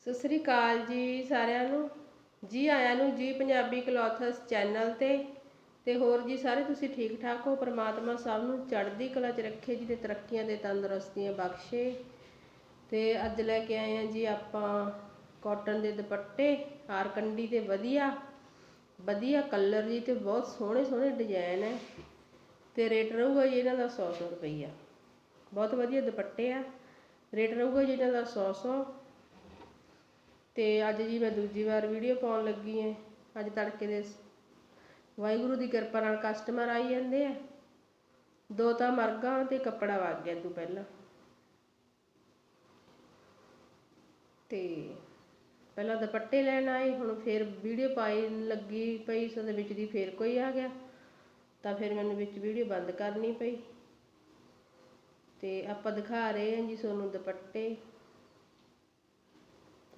ਸਤਿ ਸ੍ਰੀ ਅਕਾਲ ਜੀ ਸਾਰਿਆਂ ਨੂੰ। ਜੀ ਆਇਆਂ ਨੂੰ ਜੀ ਪੰਜਾਬੀ ਕਲੋਥਸ ਚੈਨਲ ਤੇ। ਤੇ ਹੋਰ ਜੀ ਸਾਰੇ ਤੁਸੀਂ ਠੀਕ ਠਾਕ ਹੋ? ਪ੍ਰਮਾਤਮਾ ਸਭ ਨੂੰ ਚੜ੍ਹਦੀ ਕਲਾ 'ਚ ਰੱਖੇ ਜੀ ਤੇ ਤਰੱਕੀਆਂ ਤੇ ਤੰਦਰੁਸਤੀਆਂ ਬਖਸ਼ੇ। ਤੇ ਅੱਜ ਲੈ ਕੇ ਆਏ ਆ ਜੀ ਆਪਾਂ ਕਾਟਨ ਦੇ ਦੁਪੱਟੇ ਹਾਰਕੰਡੀ ਦੇ ਵਧੀਆ। ਵਧੀਆ ਕਲਰ ਜੀ ਤੇ ਬਹੁਤ ਸੋਹਣੇ ਸੋਹਣੇ ਡਿਜ਼ਾਈਨ ਹੈ। ਤੇ ਰੇਟ ਰਹੂਗਾ ਜੀ ਇਹਨਾਂ ਦਾ 100 100 ਰੁਪਈਆ। ਬਹੁਤ ਵਧੀਆ ਦੁਪੱਟੇ ਆ। ਰੇਟ ਰਹੂਗਾ ਜੀ ਇਹਨਾਂ ਦਾ 100 100 ਤੇ ਅੱਜ ਜੀ ਮੈਂ ਦੂਜੀ ਵਾਰ ਵੀਡੀਓ ਪਾਉਣ ਲੱਗੀ ਐ ਅੱਜ ਤੜਕੇ ਦੇ ਵਾਹਿਗੁਰੂ ਦੀ ਕਿਰਪਾ ਨਾਲ ਕਸਟਮਰ ਆਈ ਜਾਂਦੇ ਆ। ਦੋ ਤਾਂ ਮਰਗਾ ਤੇ ਕੱਪੜਾ ਵਗ ਗਿਆ ਤੂੰ ਪਹਿਲਾਂ। ਤੇ ਪਹਿਲਾਂ ਦੁਪੱਟੇ ਲੈਣ ਆਏ, ਹੁਣ ਫੇਰ ਵੀਡੀਓ ਪਾਈ ਲੱਗੀ ਪਈ ਸੋ ਦੇ ਵਿੱਚ ਦੀ ਫੇਰ ਕੋਈ ਆ ਗਿਆ। ਤਾਂ ਫਿਰ ਮੈਨੂੰ ਵਿੱਚ ਵੀਡੀਓ ਬੰਦ ਕਰਨੀ ਪਈ। ਤੇ ਆਪਾਂ ਦਿਖਾ ਰਹੇ ਹਾਂ ਜੀ ਤੁਹਾਨੂੰ ਦੁਪੱਟੇ।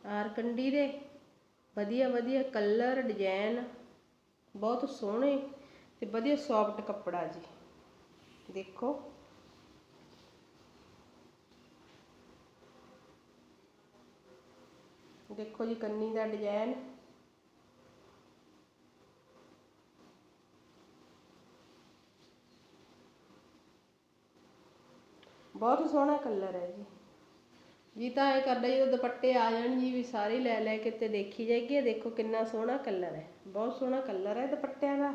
ਆਰ ਕੰਡੀ ਦੇ। ਵਧੀਆ ਵਧੀਆ ਕਲਰ ਡਿਜ਼ਾਈਨ ਬਹੁਤ ਸੋਹਣੇ ਤੇ ਵਧੀਆ ਸੌਫਟ ਕੱਪੜਾ ਜੀ। ਦੇਖੋ। ਦੇਖੋ ਜੀ ਕੰਨੀ ਦਾ ਡਿਜ਼ਾਈਨ ਬਹੁਤ ਸੋਹਣਾ ਕਲਰ ਹੈ ਜੀ। ਜੀ ਤਾਂ ਇਹ ਕਰਦਾ ਜਦੋਂ ਦੁਪੱਟੇ ਆ ਜਾਣ ਜੀ ਵੀ ਸਾਰੇ ਲੈ ਲੈ ਕੇ ਤੇ ਦੇਖੀ ਜਾਏਗੀ ਇਹ ਦੇਖੋ ਕਿੰਨਾ ਸੋਹਣਾ ਕਲਰ ਹੈ। ਬਹੁਤ ਸੋਹਣਾ ਕਲਰ ਹੈ ਦੁਪੱਟਿਆਂ ਦਾ।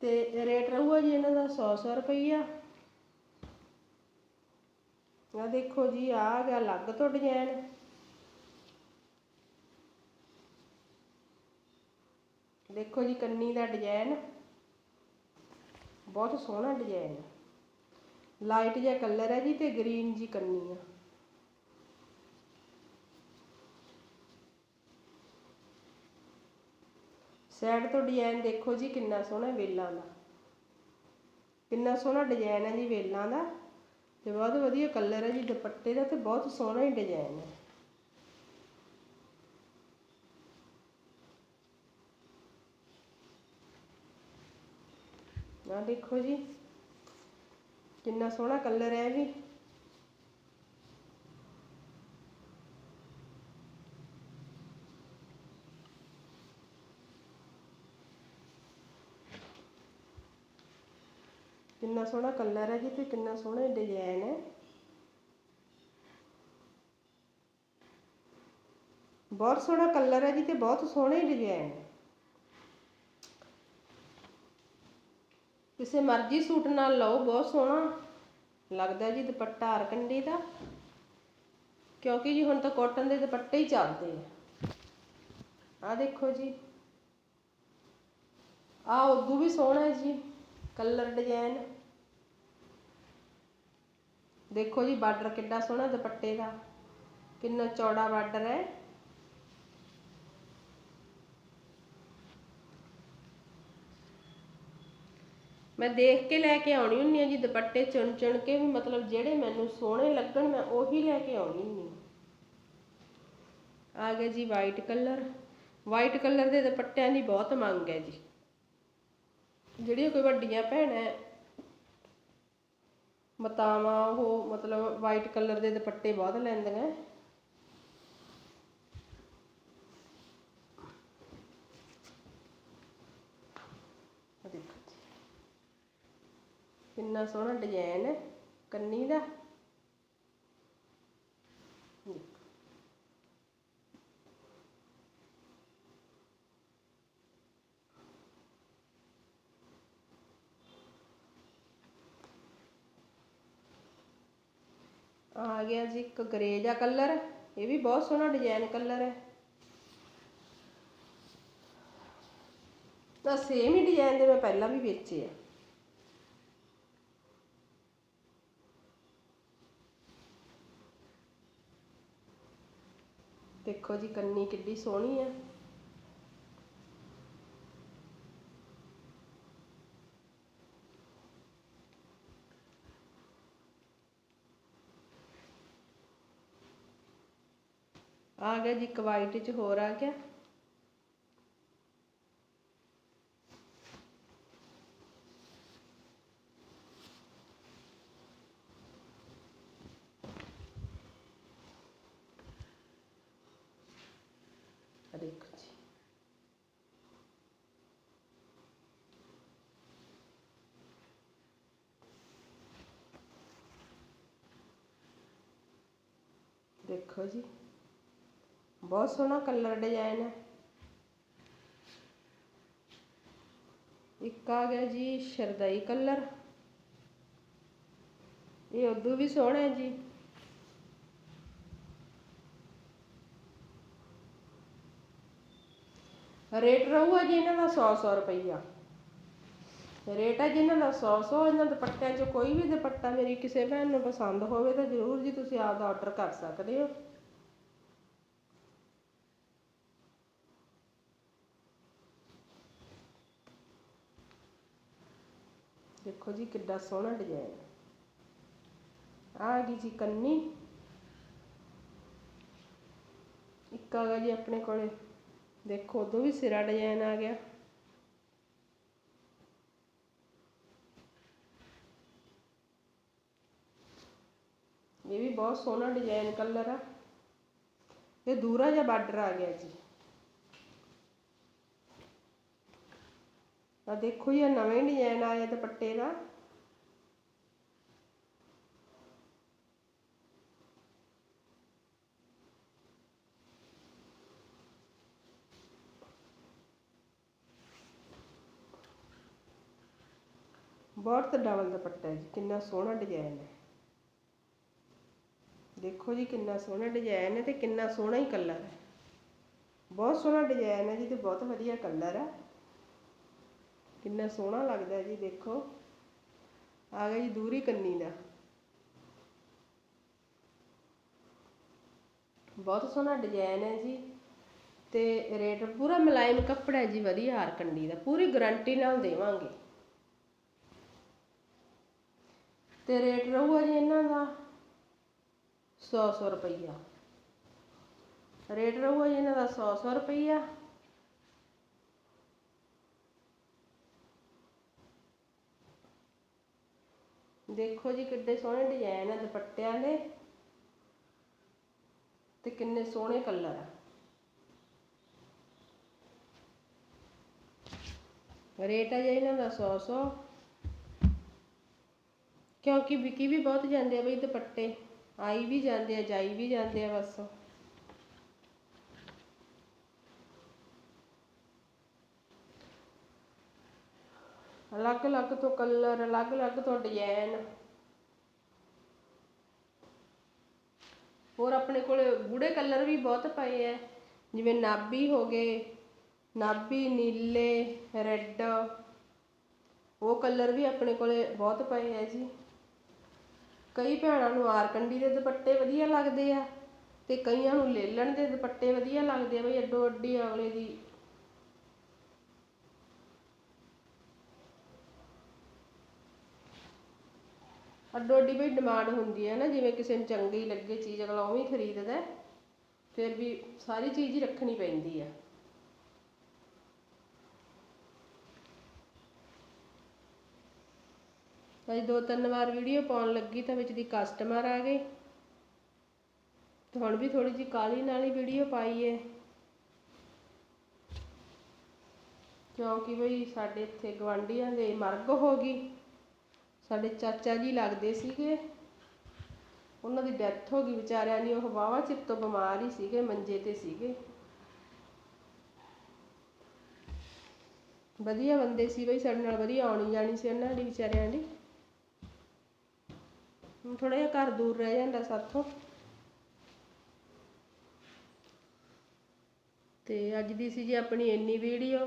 ਤੇ ਰੇਟ ਰਹੂਗਾ ਜੀ ਇਹਨਾਂ ਦਾ 100 100 ਰੁਪਈਆ। ਆ ਦੇਖੋ ਜੀ ਆ ਗਿਆ ਅਲੱਗ ਤੋਂ ਡਿਜ਼ਾਈਨ ਦੇਖੋ ਜੀ ਕੰਨੀ ਦਾ ਡਿਜ਼ਾਈਨ ਬਹੁਤ ਸੋਹਣਾ ਡਿਜ਼ਾਈਨ ਹੈ ਲਾਈਟ ਜਿਹਾ ਕਲਰ ਹੈ ਜੀ ਤੇ ਗ੍ਰੀਨ ਜੀ ਕੰਨੀ ਆ। ਸਾਈਡ ਤੋਂ ਡਿਜ਼ਾਈਨ ਦੇਖੋ ਜੀ ਕਿੰਨਾ ਸੋਹਣਾ ਵੇਲਾਂ ਦਾ। ਕਿੰਨਾ ਸੋਹਣਾ ਡਿਜ਼ਾਈਨ ਹੈ ਜੀ ਵੇਲਾਂ ਦਾ ਤੇ ਬਹੁਤ ਵਧੀਆ ਕਲਰ ਹੈ ਜੀ, ਦੁਪੱਟੇ ਦਾ ਤੇ ਬਹੁਤ ਸੋਹਣਾ ਹੀ ਡਿਜ਼ਾਈਨ ਹੈ। ਆ ਦੇਖੋ ਜੀ, ਕਿੰਨਾ ਸੋਹਣਾ ਕਲਰ ਹੈ ਵੀ। ਕਿੰਨਾ ਸੋਹਣਾ ਕਲਰ ਹੈ ਜੀ ਤੇ ਕਿੰਨਾ ਸੋਹਣਾ ਡਿਜ਼ਾਈਨ ਹੈ। ਬਹੁਤ ਸੋਹਣਾ ਕਲਰ ਹੈ ਜੀ ਤੇ ਬਹੁਤ ਸੋਹਣੇ ਡਿਜ਼ਾਈਨ ਕਿਸੇ ਮਰਜ਼ੀ ਸੂਟ ਨਾਲ ਲਓ, ਬਹੁਤ ਸੋਹਣਾ ਲੱਗਦਾ ਜੀ ਦੁਪੱਟਾ ਅਰਕੰਡੀ ਦਾ, ਕਿਉਂਕਿ ਜੀ ਹੁਣ ਤਾਂ ਕਾਟਨ ਦੇ ਦੁਪੱਟੇ ਹੀ ਚੱਲਦੇ ਆ। ਆ ਦੇਖੋ ਜੀ ਆ ਉਦੋਂ ਵੀ ਸੋਹਣਾ ਹੈ ਜੀ। Colour design. ਦੇਖੋ ਜੀ ਬਾਰਡਰ ਕਿੰਨਾ ਸੋਹਣਾ ਦੁਪੱਟੇ ਦਾ। ਕਿੰਨਾ ਚੌੜਾ ਬਾਰਡਰ ਹੈ। ਮੈਂ ਦੇਖ ਕੇ ਲੈ ਕੇ ਆਉਣੀ ਹੁੰਨੀ ਆ ਜੀ ਦੁਪੱਟੇ ਚੁਣ ਚੁਣ ਕੇ ਵੀ ਮਤਲਬ ਜਿਹੜੇ ਮੈਨੂੰ ਸੋਹਣੇ ਲੱਗਣ ਮੈਂ ਉਹੀ ਲੈ ਕੇ ਆਉਣੀ ਹੁੰਨੀ ਆ ਗਿਆ ਜੀ ਵਾਈਟ ਕਲਰ ਵਾਈਟ ਕਲਰ ਦੇ ਦੁਪੱਟਿਆਂ ਦੀ ਬਹੁਤ ਮੰਗ ਹੈ ਜੀ। ਜਿਹੜੀਆਂ ਕੋਈ ਵੱਡੀਆਂ ਭੈਣਾਂ ਮਤਾਵਾਂ, ਉਹ ਮਤਲਬ ਵਾਈਟ ਕਲਰ ਦੇ ਦੁਪੱਟੇ ਬਹੁਤ ਲੈਂਦੀਆਂ ਕਿੰਨਾ ਸੋਹਣਾ ਡਿਜ਼ਾਈਨ ਹੈ ਕੰਨੀ ਦਾ। ਆ ਗਿਆ ਜੀ ਇੱਕ ਗ੍ਰੇ ਜਿਹਾ ਕਲਰ, ਇਹ ਵੀ ਬਹੁਤ ਸੋਹਣਾ ਡਿਜ਼ਾਈਨ ਕਲਰ ਹੈ। ਤਾਂ ਸੇਮ ਹੀ ਡਿਜ਼ਾਈਨ ਦੇ ਮੈਂ ਪਹਿਲਾਂ ਵੀ ਵੇਚੇ ਆ। ਦੇਖੋ ਜੀ ਕੰਨੀ ਕਿੱਡੀ ਸੋਹਣੀ ਹੈ ਆ। ਗਿਆ ਜੀ ਇੱਕ ਵਾਈਟ ਚ ਹੋਰ ਆ ਗਿਆ। ਆ ਦੇਖੋ ਜੀ। ਦੇਖੋ ਜੀ। ਬਹੁਤ ਸੋਹਣਾ ਕਲਰ ਡਿਜ਼ਾਈਨ ਹੈ ਇੱਕ ਆ ਗਿਆ ਜੀ ਸ਼ਰਦਈ ਕਲਰ ਇਹ ਉਦੋਂ ਵੀ ਸੋਹਣਾ ਹੈ ਜੀ। ਰੇਟ ਰਹੂਗਾ ਜੀ ਇਹਨਾਂ ਦਾ 100 100 ਰੁਪਈਆ। ਰੇਟ ਹੈ ਜੀ ਇਹਨਾਂ ਦਾ 100 100 ਇਹਨਾਂ ਦੁਪੱਟਿਆਂ ਚ ਕੋਈ ਵੀ ਦੁਪੱਟਾ ਮੇਰੀ ਕਿਸੇ ਭੈਣ ਨੂੰ ਪਸੰਦ ਹੋਵੇ ਤਾਂ ਜ਼ਰੂਰ ਜੀ ਤੁਸੀਂ ਆਪਦਾ ਆਰਡਰ ਕਰ ਸਕਦੇ ਹੋ। ਦੇਖੋ ਜੀ ਕਿੱਡਾ ਸੋਹਣਾ ਡਿਜ਼ਾਈਨ ਆ ਗਈ ਜੀ ਕੰਨੀ। ਇੱਕ ਆ ਗਿਆ ਜੀ ਆਪਣੇ ਕੋਲੇ। ਦੇਖੋ, ਉਦੋਂ ਵੀ ਸਿਰਾ ਡਿਜ਼ਾਈਨ ਆ ਗਿਆ। ਇਹ ਵੀ ਬਹੁਤ ਸੋਹਣਾ ਡਿਜ਼ਾਈਨ ਕਲਰ ਆ। ਇਹ ਦੂਰਾ ਜਿਹਾ ਬਾਰਡਰ ਆ ਗਿਆ ਜੀ। ਆ ਦੇਖੋ ਜੀ ਇਹ ਨਵੇਂ ਡਿਜ਼ਾਈਨ ਆਇਆ ਦੁਪੱਟੇ ਦਾ। ਬਹੁਤ ਡਬਲ ਦੁਪੱਟਾ ਹੈ ਜੀ, ਕਿੰਨਾ ਸੋਹਣਾ ਡਿਜ਼ਾਈਨ ਹੈ। ਦੇਖੋ ਜੀ, ਕਿੰਨਾ ਸੋਹਣਾ ਡਿਜ਼ਾਈਨ ਹੈ ਤੇ ਕਿੰਨਾ ਸੋਹਣਾ ਹੀ ਕਲਰ ਹੈ। ਬਹੁਤ ਸੋਹਣਾ ਡਿਜ਼ਾਈਨ ਹੈ ਜੀ ਤੇ ਬਹੁਤ ਵਧੀਆ ਕਲਰ ਹੈ। ਕਿੰਨਾ ਸੋਹਣਾ ਲੱਗਦਾ ਜੀ, ਦੇਖੋ। ਆ ਗਿਆ ਜੀ ਦੂਰੀ ਕੰਨੀ ਦਾ। ਬਹੁਤ ਸੋਹਣਾ ਡਿਜ਼ਾਈਨ ਹੈ ਜੀ। ਤੇ ਰੇਟ ਪੂਰਾ ਮੁਲਾਇਮ ਕੱਪੜਾ ਜੀ, ਵਧੀਆ ਹਾਰ ਕੰਡੀ ਦਾ। ਪੂਰੀ ਗਾਰੰਟੀ ਨਾਲ ਦੇਵਾਂਗੇ। ਤੇ ਰੇਟ ਰਹੂਗਾ ਜੀ ਇਹਨਾਂ ਦਾ 100 100 ਰੁਪਈਆ। ਰੇਟ ਰਹੂਗਾ ਜੀ ਇਹਨਾਂ ਦਾ 100 100 ਰੁਪਈਆ। ਦੇਖੋ ਜੀ ਕਿੱਡੇ ਸੋਹਣੇ ਡਿਜ਼ਾਈਨ ਆ ਦੁਪੱਟਿਆਂ ਦੇ ਤੇ ਕਿੰਨੇ ਸੋਹਣੇ ਕਲਰ ਆ। ਰੇਟ ਆ ਜੀ ਇਹਨਾਂ ਦਾ 100 100 ਕਿਉਂਕਿ ਵਿਕੀ ਵੀ ਬਹੁਤ ਜਾਂਦੇ ਆ ਬਈ ਦੁਪੱਟੇ, ਆਈ ਵੀ ਜਾਂਦੇ ਆ, ਜਾਈ ਵੀ ਜਾਂਦੇ ਆ ਬਸ। ਅਲੱਗ ਅਲੱਗ ਤੋਂ ਕਲਰ ਅਲੱਗ ਅਲੱਗ ਤੋਂ ਡਿਜ਼ਾਈਨ ਹੋਰ ਆਪਣੇ ਕੋਲ ਗੂੜੇ ਕਲਰ ਵੀ ਬਹੁਤ ਪਏ ਐ। ਜਿਵੇਂ ਨਾਭੀ ਹੋ ਗਏ, ਨਾਭੀ, ਨੀਲੇ, ਰੈੱਡ। ਉਹ ਕਲਰ ਵੀ ਆਪਣੇ ਕੋਲੇ ਬਹੁਤ ਪਏ ਐ ਜੀ। ਕਈ ਭੈਣਾਂ ਨੂੰ ਆਰਕੰਡੀ ਦੇ ਦੁਪੱਟੇ ਵਧੀਆ ਲੱਗਦੇ ਆ ਤੇ ਕਈਆਂ ਨੂੰ ਲੇਲਣ ਦੇ ਦੁਪੱਟੇ ਵਧੀਆ ਲੱਗਦੇ ਆ। ਬਈ ਅੱਡੋ ਅੱਡੀ ਅਗਲੇ ਦੀ ਅੱਡੋ ਅੱਡੀ ਵੀ ਡਿਮਾਂਡ ਹੁੰਦੀ ਹੈ ਨਾ, ਜਿਵੇਂ ਕਿਸੇ ਨੂੰ ਚੰਗੀ ਲੱਗੇ ਚੀਜ਼, ਅਗਲਾ ਉਵੇਂ ਖਰੀਦਦਾ ਫਿਰ ਵੀ ਸਾਰੀ ਚੀਜ਼ ਹੀ ਰੱਖਣੀ ਪੈਂਦੀ ਆ ਅੱਜ ਦੋ ਤਿੰਨ ਵਾਰ ਵੀਡੀਓ ਪਾਉਣ ਲੱਗੀ ਤਾਂ ਵਿੱਚ ਦੀ ਕਸਟਮਰ ਆ ਗਏ। ਹੁਣ ਵੀ ਥੋੜੀ ਜਿਹੀ ਕਾਲੀ ਨਾਲ ਹੀ ਵੀਡੀਓ ਪਾਈ ਹੈ। ਕਿਉਂਕਿ ਬਈ ਸਾਡੇ ਇੱਥੇ ਗਵਾਂਢੀਆਂ ਦੇ ਮਰਗ ਹੋ ਗਈ। ਸਾਡੇ ਚਾਚਾ ਜੀ ਲੱਗਦੇ ਸੀਗੇ। ਉਹਨਾਂ ਦੀ ਡੈਥ ਹੋ ਗਈ ਵਿਚਾਰਿਆਂ ਦੀ, ਉਹ ਵਾਵਾ ਚਿਰ ਤੋਂ ਬਿਮਾਰ ਹੀ ਸੀਗੇ, ਮੰਜੇ ਤੇ ਸੀਗੇ। ਵਧੀਆ ਬੰਦੇ ਸੀ ਬਈ, ਸਾਡੇ ਨਾਲ ਵਧੀਆ ਆਉਣੀ ਜਾਣੀ ਸੀ ਉਹਨਾਂ ਦੀ ਵਿਚਾਰਿਆਂ ਦੀ। ਥੋੜਾ ਜਿਹਾ ਘਰ ਦੂਰ ਰਹਿ ਜਾਂਦਾ ਸਾਥੋਂ। ਤੇ ਅੱਜ ਦੀ ਸੀ ਜੀ ਆਪਣੀ ਇੰਨੀ ਵੀਡੀਓ।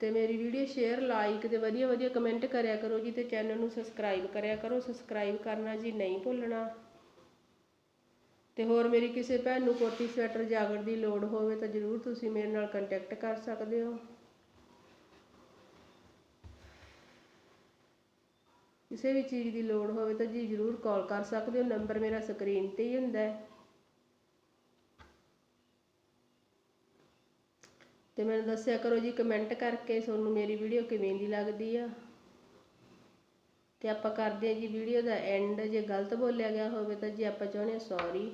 ਤੇ ਮੇਰੀ ਵੀਡੀਓ ਸ਼ੇਅਰ ਲਾਈਕ ਤੇ ਵਧੀਆ ਵਧੀਆ ਕਮੈਂਟ ਕਰਿਆ ਕਰੋ ਜੀ ਤੇ ਚੈਨਲ ਨੂੰ ਸਬਸਕ੍ਰਾਈਬ ਕਰਿਆ ਕਰੋ। ਸਬਸਕ੍ਰਾਈਬ ਕਰਨਾ ਜੀ ਨਹੀਂ ਭੁੱਲਣਾ। ਤੇ ਹੋਰ ਮੇਰੀ ਕਿਸੇ ਭੈਣ ਨੂੰ ਕੋਟੀ ਸਵੈਟਰ ਜਾਗਰ ਦੀ ਲੋੜ ਹੋਵੇ ਤਾਂ ਜਰੂਰ ਤੁਸੀਂ ਮੇਰੇ ਨਾਲ ਕੰਟੈਕਟ ਕਰ ਸਕਦੇ ਹੋ। ਕਿਸੇ ਵੀ ਚੀਜ਼ ਦੀ ਲੋੜ ਹੋਵੇ ਤਾਂ ਜੀ ਜਰੂਰ ਕਾਲ ਕਰ ਸਕਦੇ ਹੋ। ਨੰਬਰ ਮੇਰਾ ਸਕਰੀਨ ਤੇ ਹੀ ਹੁੰਦਾ ਹੈ। ਤੇ ਮੈਨੂੰ ਦੱਸਿਆ ਕਰੋ ਜੀ ਕਮੈਂਟ ਕਰਕੇ ਤੁਹਾਨੂੰ ਮੇਰੀ ਵੀਡੀਓ ਕਿਵੇਂ ਦੀ ਲੱਗਦੀ ਆ। ਤੇ ਆਪਾਂ ਕਰਦੇ ਆ ਜੀ ਵੀਡੀਓ ਦਾ ਐਂਡ ਜੇ ਗਲਤ ਬੋਲਿਆ ਗਿਆ ਹੋਵੇ ਤਾਂ ਜੀ ਆਪਾਂ ਚਾਹੁੰਦੇ ਆ ਸੌਰੀ